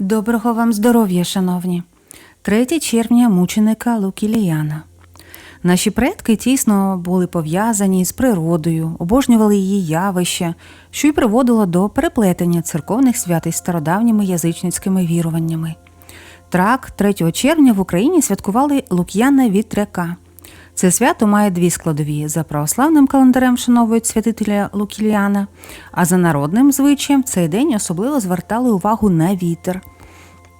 Доброго вам здоров'я, шановні. 3 червня мученика Лукіліяна. Наші предки тісно були пов'язані з природою, обожнювали її явища, що й приводило до переплетення церковних свят із стародавніми язичницькими віруваннями. Трак 3 червня в Україні святкували Лук'яна Вітряка. Це свято має дві складові. За православним календарем вшановують святителя Лукіліана, а за народним звичаєм цей день особливо звертали увагу на вітер.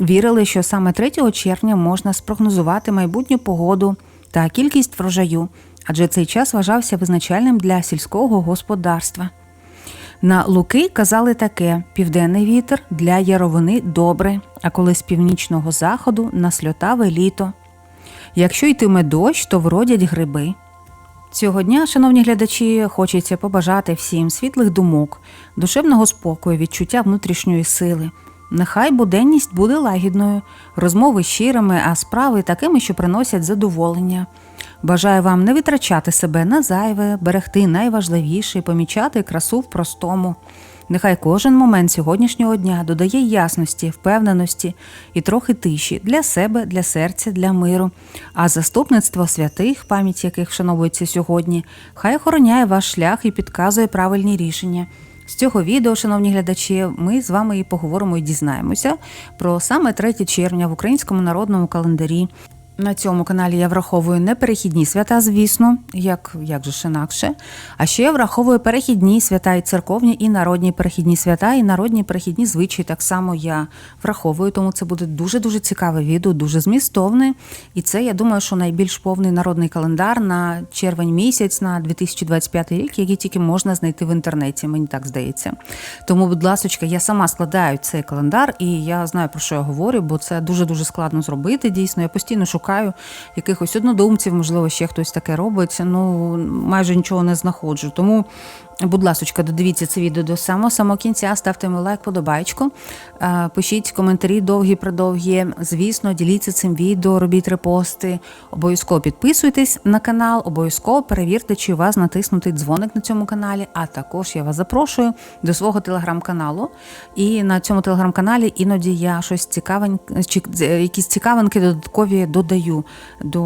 Вірили, що саме 3 червня можна спрогнозувати майбутню погоду та кількість врожаю, адже цей час вважався визначальним для сільського господарства. На луки казали таке: південний вітер для яровини добре, а коли з північного заходу на сльотаве літо. Якщо йтиме дощ, то вродять гриби. Цього дня, шановні глядачі, хочеться побажати всім світлих думок, душевного спокою, відчуття внутрішньої сили. Нехай буденність буде лагідною, розмови щирими, а справи такими, що приносять задоволення. Бажаю вам не витрачати себе на зайве, берегти найважливіше, помічати красу в простому. Нехай кожен момент сьогоднішнього дня додає ясності, впевненості і трохи тиші для себе, для серця, для миру. А заступництво святих, пам'ять яких вшановується сьогодні, хай охороняє ваш шлях і підказує правильні рішення. З цього відео, шановні глядачі, ми з вами і поговоримо і дізнаємося про саме 3 червня в українському народному календарі. На цьому каналі я враховую не перехідні свята, звісно, як, як же ж інакше. А ще я враховую перехідні свята і церковні, і народні перехідні свята, і народні перехідні звичаї. Так само я враховую, тому це буде дуже-дуже цікаве відео, дуже змістовне. І це, я думаю, що найбільш повний народний календар на червень місяць, на 2025 рік, який тільки можна знайти в інтернеті, мені так здається. Тому, будь ласка, я сама складаю цей календар, і я знаю, про що я говорю, бо це дуже-дуже складно зробити. Дійсно, я постійно шукаю шукаю якихось однодумців, можливо, ще хтось таке робить. Ну майже нічого не знаходжу. Тому, будь ласка, додивіться це відео до самого самого кінця, ставте йому лайк, подобайку, пишіть коментарі довгі, продовгі. Звісно, діліться цим відео, робіть репости. Обов'язково підписуйтесь на канал, обов'язково перевірте, чи у вас натиснутий дзвоник на цьому каналі. А також я вас запрошую до свого телеграм-каналу. І на цьому телеграм-каналі іноді я щось цікавеньке, якісь цікавинки додаткові додаю до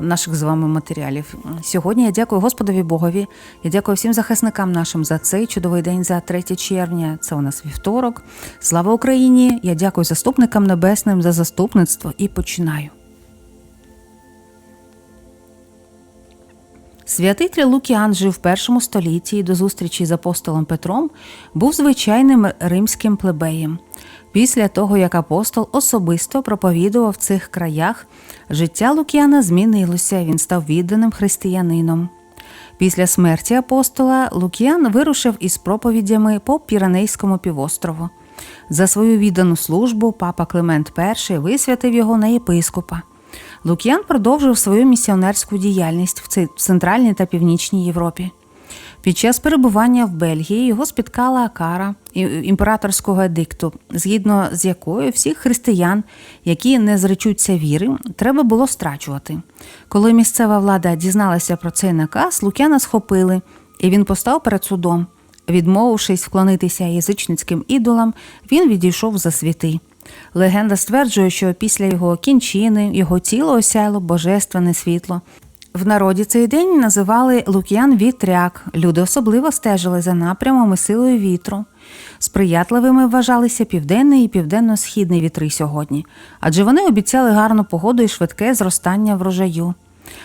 наших з вами матеріалів. Сьогодні я дякую Господові Богові. Я дякую всім захисникам нашим за цей чудовий день, за 3 червня. Це у нас вівторок. Слава Україні! Я дякую заступникам небесним за заступництво і починаю. Святитель Лукіан жив в першому столітті до зустрічі з апостолом Петром був звичайним римським плебеєм. Після того, як апостол особисто проповідував в цих краях, життя Лукіана змінилося, він став відданим християнином. Після смерті апостола Лукіан вирушив із проповідями по Піранейському півострову. За свою віддану службу папа Климент І висвятив його на єпископа. Лук'ян продовжив свою місіонерську діяльність в Центральній та Північній Європі. Під час перебування в Бельгії його спіткала кара імператорського едикту, згідно з якою всіх християн, які не зречуться віри, треба було страчувати. Коли місцева влада дізналася про цей наказ, Лук'яна схопили, і він постав перед судом. Відмовившись вклонитися язичницьким ідолам, він відійшов за світи. Легенда стверджує, що після його кінчини його тіло осяяло божественне світло. В народі цей день називали Лук'ян Вітряк. Люди особливо стежили за напрямом і силою вітру. Сприятливими вважалися південний і південно-східний вітри сьогодні, адже вони обіцяли гарну погоду і швидке зростання врожаю.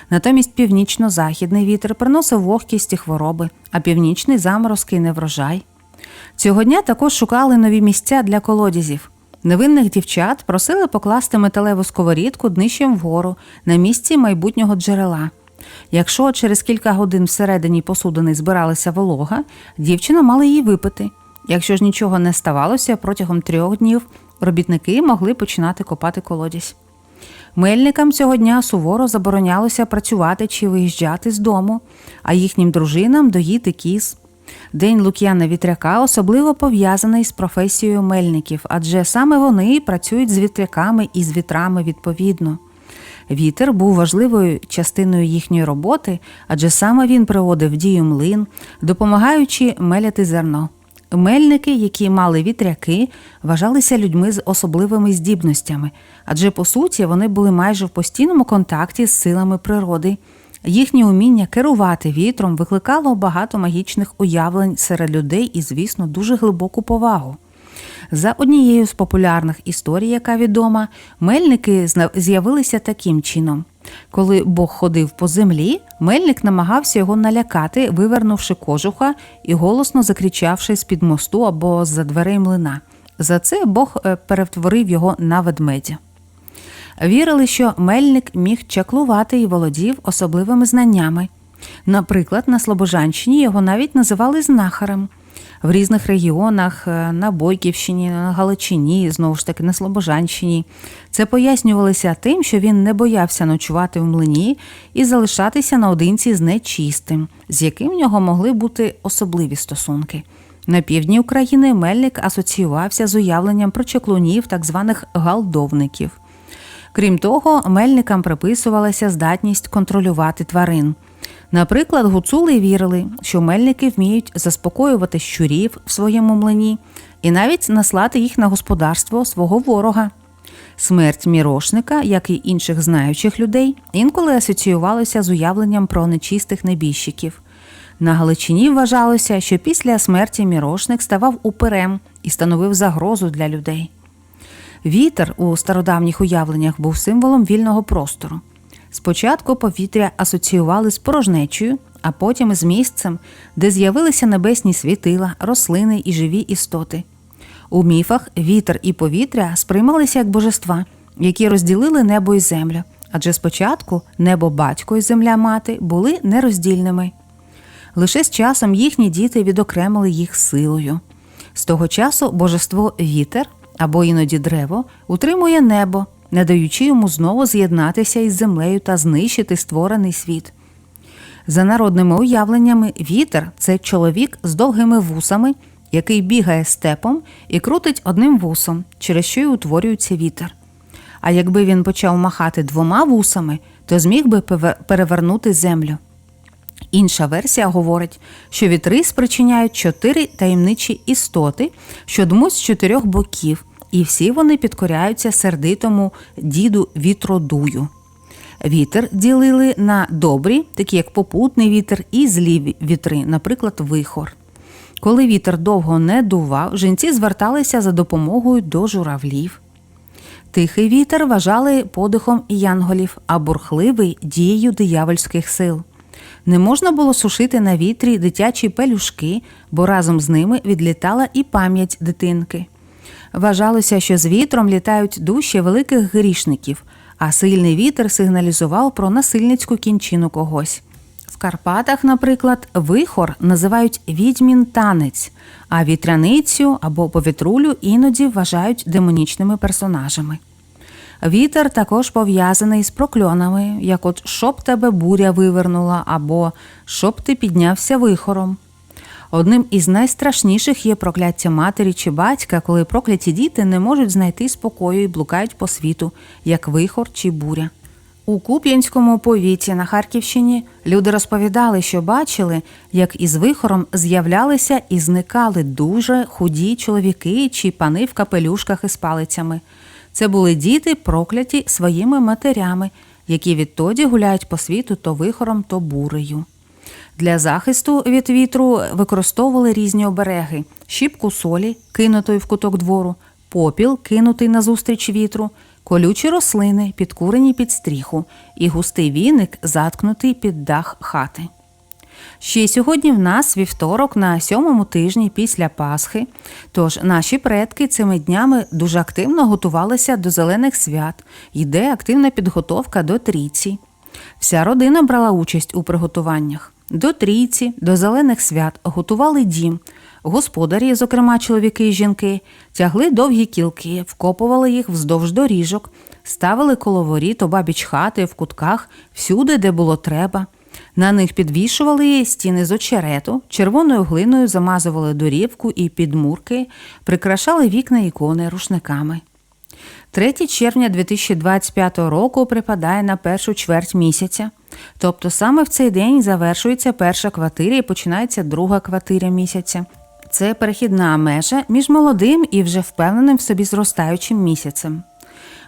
Натомість північно-західний вітер приносив вогкість і хвороби, а північний заморозки і неврожай. Цього дня також шукали нові місця для колодязів. Невинних дівчат просили покласти металеву сковорідку днищем вгору на місці майбутнього джерела. Якщо через кілька годин всередині посудини збиралася волога, дівчина мала її випити. Якщо ж нічого не ставалося, протягом трьох днів робітники могли починати копати колодязь. Мельникам цього дня суворо заборонялося працювати чи виїжджати з дому, а їхнім дружинам доїти кіз. День Лук'яна Вітряка особливо пов'язаний з професією мельників, адже саме вони працюють з вітряками і з вітрами відповідно. Вітер був важливою частиною їхньої роботи, адже саме він приводив в дію млин, допомагаючи меляти зерно. Мельники, які мали вітряки, вважалися людьми з особливими здібностями, адже по суті вони були майже в постійному контакті з силами природи. Їхнє уміння керувати вітром викликало багато магічних уявлень серед людей і, звісно, дуже глибоку повагу. За однією з популярних історій, яка відома, мельники з'явилися таким чином. Коли Бог ходив по землі, мельник намагався його налякати, вивернувши кожуха і голосно закричавши з-під мосту або з-за дверей млина. За це Бог е, перетворив його на ведмедя. Вірили, що мельник міг чаклувати і володів особливими знаннями. Наприклад, на Слобожанщині його навіть називали знахарем. В різних регіонах е, на Бойківщині, на Галичині, знову ж таки на Слобожанщині. Це пояснювалося тим, що він не боявся ночувати в млині і залишатися наодинці з нечистим, з яким в нього могли бути особливі стосунки. На півдні України мельник асоціювався з уявленням про чаклунів, так званих галдовників. Крім того, мельникам приписувалася здатність контролювати тварин. Наприклад, гуцули вірили, що мельники вміють заспокоювати щурів в своєму млині і навіть наслати їх на господарство свого ворога. Смерть мірошника, як і інших знаючих людей, інколи асоціювалася з уявленням про нечистих небіжчиків. На Галичині вважалося, що після смерті мірошник ставав упирем і становив загрозу для людей. Вітер у стародавніх уявленнях був символом вільного простору. Спочатку повітря асоціювали з порожнечею, а потім з місцем, де з'явилися небесні світила, рослини і живі істоти. У міфах вітер і повітря сприймалися як божества, які розділили небо і землю, адже спочатку небо батько і земля мати були нероздільними. Лише з часом їхні діти відокремили їх силою. З того часу божество вітер або іноді древо утримує небо, не даючи йому знову з'єднатися із землею та знищити створений світ. За народними уявленнями, вітер це чоловік з довгими вусами, який бігає степом і крутить одним вусом, через що й утворюється вітер. А якби він почав махати двома вусами, то зміг би перевернути землю. Інша версія говорить, що вітри спричиняють чотири таємничі істоти, що дмуть з чотирьох боків, і всі вони підкоряються сердитому діду вітродую. Вітер ділили на добрі, такі як попутний вітер, і злі вітри, наприклад, вихор. Коли вітер довго не дував, жінці зверталися за допомогою до журавлів. Тихий вітер вважали подихом янголів, а бурхливий дією диявольських сил. Не можна було сушити на вітрі дитячі пелюшки, бо разом з ними відлітала і пам'ять дитинки. Вважалося, що з вітром літають душі великих грішників, а сильний вітер сигналізував про насильницьку кінчину когось. В Карпатах, наприклад, вихор називають відьмін танець, а вітряницю або повітрулю іноді вважають демонічними персонажами. Вітер також пов'язаний з прокльонами, як от щоб тебе буря вивернула, або щоб ти піднявся вихором. Одним із найстрашніших є прокляття матері чи батька, коли прокляті діти не можуть знайти спокою і блукають по світу, як вихор чи буря. У Куп'янському повіті на Харківщині люди розповідали, що бачили, як із вихором з'являлися і зникали дуже худі чоловіки чи пани в капелюшках із палицями. Це були діти, прокляті своїми матерями, які відтоді гуляють по світу то вихором, то бурею. Для захисту від вітру використовували різні обереги: щіпку солі, кинутої в куток двору, попіл, кинутий назустріч вітру, колючі рослини, підкурені під стріху, і густий віник, заткнутий під дах хати. Ще сьогодні в нас вівторок на сьомому тижні після Пасхи. Тож наші предки цими днями дуже активно готувалися до зелених свят. Йде активна підготовка до трійці. Вся родина брала участь у приготуваннях. До трійці, до зелених свят готували дім. Господарі, зокрема чоловіки і жінки, тягли довгі кілки, вкопували їх вздовж доріжок, ставили коло воріт обабіч хати в кутках, всюди, де було треба. На них підвішували стіни з очерету, червоною глиною замазували дорівку і підмурки, прикрашали вікна ікони рушниками. 3 червня 2025 року припадає на першу чверть місяця. Тобто саме в цей день завершується перша квартира і починається друга квартира місяця. Це перехідна межа між молодим і вже впевненим в собі зростаючим місяцем.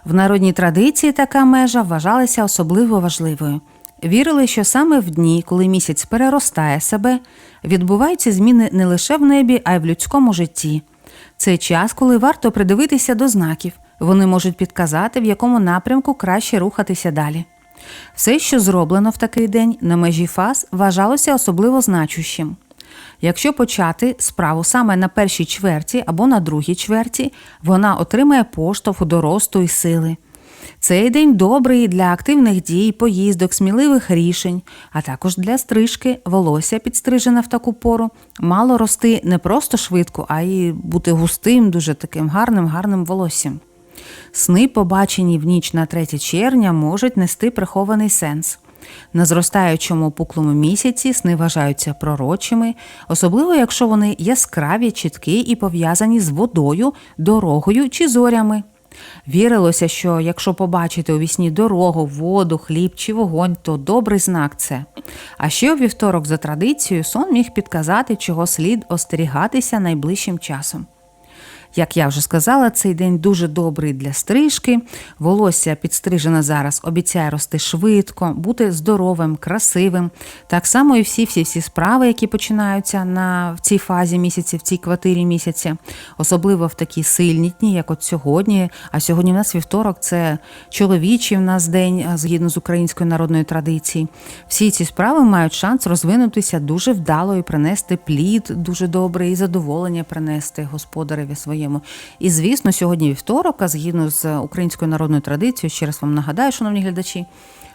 В народній традиції така межа вважалася особливо важливою. Вірили, що саме в дні, коли місяць переростає себе, відбуваються зміни не лише в небі, а й в людському житті. Це час, коли варто придивитися до знаків. Вони можуть підказати, в якому напрямку краще рухатися далі. Все, що зроблено в такий день на межі фаз, вважалося особливо значущим. Якщо почати справу саме на першій чверті або на другій чверті, вона отримає поштовх до росту і сили. Цей день добрий для активних дій, поїздок, сміливих рішень, а також для стрижки, волосся підстрижене в таку пору, мало рости не просто швидко, а й бути густим, дуже таким гарним, гарним волоссям. Сни, побачені в ніч на 3 червня, можуть нести прихований сенс. На зростаючому пуклому місяці сни вважаються пророчими, особливо якщо вони яскраві, чіткі і пов'язані з водою, дорогою чи зорями. Вірилося, що якщо побачити у вісні дорогу, воду, хліб чи вогонь, то добрий знак це. А ще у вівторок, за традицією, сон міг підказати, чого слід остерігатися найближчим часом. Як я вже сказала, цей день дуже добрий для стрижки. Волосся підстрижене зараз обіцяє рости швидко, бути здоровим, красивим. Так само і всі всі всі справи, які починаються на в цій фазі місяця, в цій квартирі місяця, особливо в такі сильні дні, як от сьогодні. А сьогодні в нас вівторок це чоловічий в нас день, згідно з українською народною традицією. Всі ці справи мають шанс розвинутися дуже вдало і принести плід дуже добрий, і задоволення принести господареві своєму. І звісно, сьогодні вівторок, а згідно з українською народною традицією, ще раз вам нагадаю, шановні глядачі.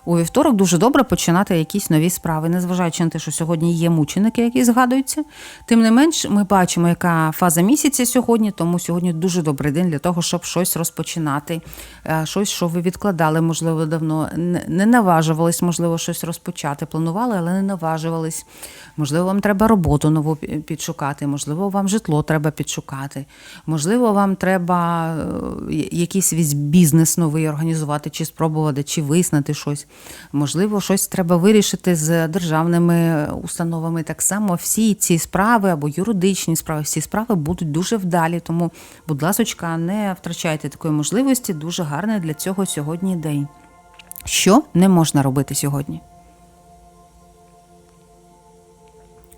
У вівторок дуже добре починати якісь нові справи, незважаючи на те, що сьогодні є мученики, які згадуються. Тим не менш, ми бачимо, яка фаза місяця сьогодні, тому сьогодні дуже добрий день для того, щоб щось розпочинати, е, щось, що ви відкладали, можливо, давно не наважувались, можливо, щось розпочати. Планували, але не наважувались. Можливо, вам треба роботу нову підшукати, можливо, вам житло треба підшукати, можливо, вам треба е, якийсь бізнес новий організувати, чи спробувати, чи виснати щось. Можливо, щось треба вирішити з державними установами. Так само всі ці справи або юридичні справи, всі справи будуть дуже вдалі. Тому, будь ласочка, не втрачайте такої можливості. Дуже гарний для цього сьогодні день. Що не можна робити сьогодні?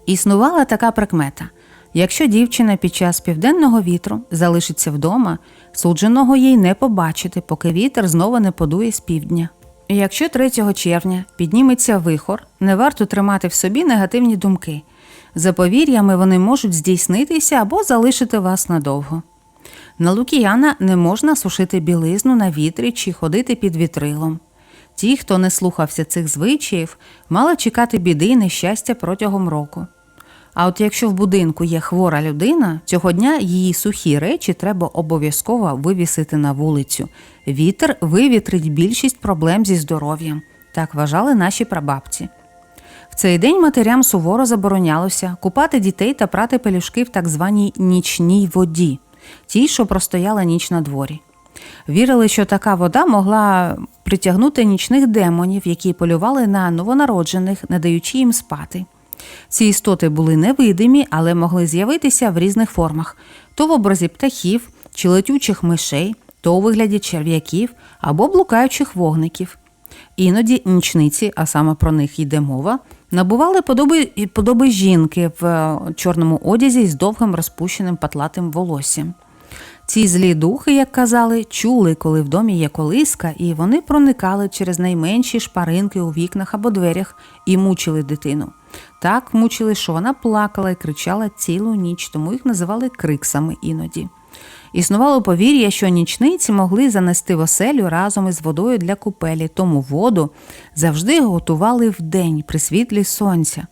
Існувала така прикмета. Якщо дівчина під час південного вітру залишиться вдома, судженого їй не побачити, поки вітер знову не подує з півдня. Якщо 3 червня підніметься вихор, не варто тримати в собі негативні думки. За повір'ями вони можуть здійснитися або залишити вас надовго. На Лукіяна не можна сушити білизну на вітрі чи ходити під вітрилом. Ті, хто не слухався цих звичаїв, мали чекати біди і нещастя протягом року. А от якщо в будинку є хвора людина, цього дня її сухі речі треба обов'язково вивісити на вулицю. Вітер вивітрить більшість проблем зі здоров'ям. Так вважали наші прабабці. В цей день матерям суворо заборонялося купати дітей та прати пелюшки в так званій нічній воді, тій, що простояла ніч на дворі. Вірили, що така вода могла притягнути нічних демонів, які полювали на новонароджених, не даючи їм спати. Ці істоти були невидимі, але могли з'явитися в різних формах: то в образі птахів чи летючих мишей, то у вигляді черв'яків або блукаючих вогників. Іноді нічниці, а саме про них йде мова, набували подоби подоби жінки в е, чорному одязі з довгим розпущеним патлатим волоссям. Ці злі духи, як казали, чули, коли в домі є колиска, і вони проникали через найменші шпаринки у вікнах або дверях і мучили дитину. Так мучили, що вона плакала і кричала цілу ніч, тому їх називали криксами іноді. Існувало повір'я, що нічниці могли занести в оселю разом із водою для купелі, тому воду завжди готували вдень при світлі сонця.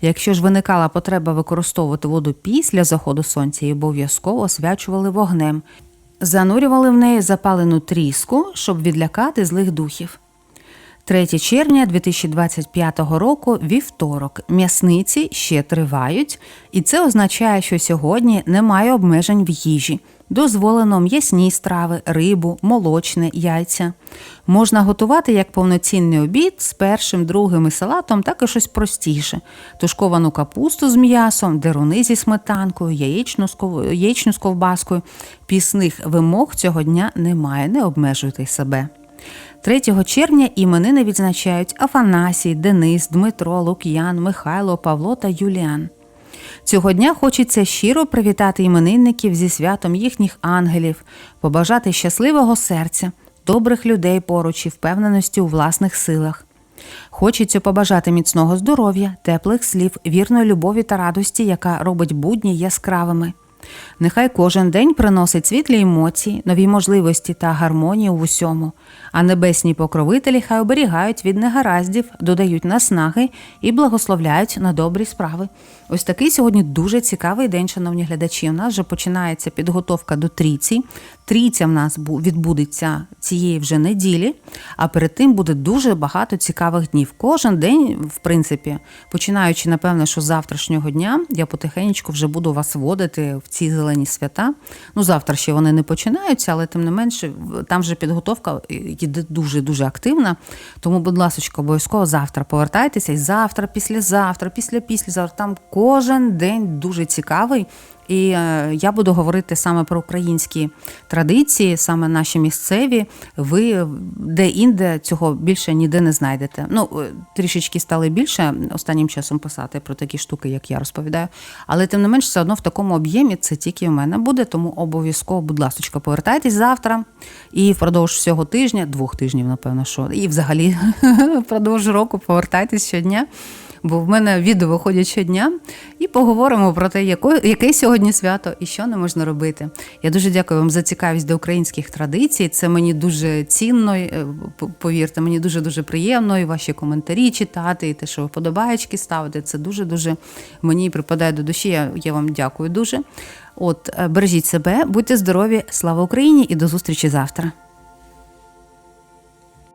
Якщо ж виникала потреба використовувати воду після заходу сонця, і обов'язково освячували вогнем, занурювали в неї запалену тріску, щоб відлякати злих духів. 3 червня 2025 року вівторок. М'ясниці ще тривають, і це означає, що сьогодні немає обмежень в їжі. Дозволено м'ясні страви, рибу, молочне, яйця. Можна готувати як повноцінний обід з першим, другим і салатом, так і щось простіше: тушковану капусту з м'ясом, деруни зі сметанкою, яєчну з ков- яєчню з ковбаскою. Пісних вимог цього дня немає, не обмежуйте себе. 3 червня іменини відзначають Афанасій, Денис, Дмитро, Лук'ян, Михайло, Павло та Юліан. Цього дня хочеться щиро привітати іменинників зі святом їхніх ангелів, побажати щасливого серця, добрих людей поруч і впевненості у власних силах. Хочеться побажати міцного здоров'я, теплих слів, вірної любові та радості, яка робить будні яскравими. Нехай кожен день приносить світлі емоції, нові можливості та гармонію в усьому, а небесні покровителі хай оберігають від негараздів, додають наснаги і благословляють на добрі справи. Ось такий сьогодні дуже цікавий день, шановні глядачі. У нас вже починається підготовка до трійці. Трійця в нас відбудеться цієї вже неділі, а перед тим буде дуже багато цікавих днів. Кожен день, в принципі, починаючи, напевно, що з завтрашнього дня, я потихеньку вже буду вас вводити в ці зелені свята. Ну, завтра ще вони не починаються, але тим не менше, там вже підготовка йде дуже-дуже активна. Тому, будь ласка, обов'язково завтра повертайтеся і завтра, післязавтра, після післязавтра. Там кожен день дуже цікавий. І е, я буду говорити саме про українські традиції, саме наші місцеві. Ви де-інде цього більше ніде не знайдете. Ну, е, трішечки стали більше останнім часом писати про такі штуки, як я розповідаю. Але тим не менш, все одно в такому об'ємі це тільки в мене буде. Тому обов'язково, будь ласка, повертайтесь завтра. І впродовж всього тижня, двох тижнів, напевно, що, і взагалі впродовж року повертайтесь щодня бо в мене відео виходять щодня, і поговоримо про те, яке сьогодні свято і що не можна робити. Я дуже дякую вам за цікавість до українських традицій. Це мені дуже цінно, е, повірте, мені дуже дуже приємно і ваші коментарі читати, і те, що ви подобаєчки ставите. Це дуже дуже мені припадає до душі. Я, я вам дякую дуже. От е, бережіть себе, будьте здорові, слава Україні і до зустрічі завтра.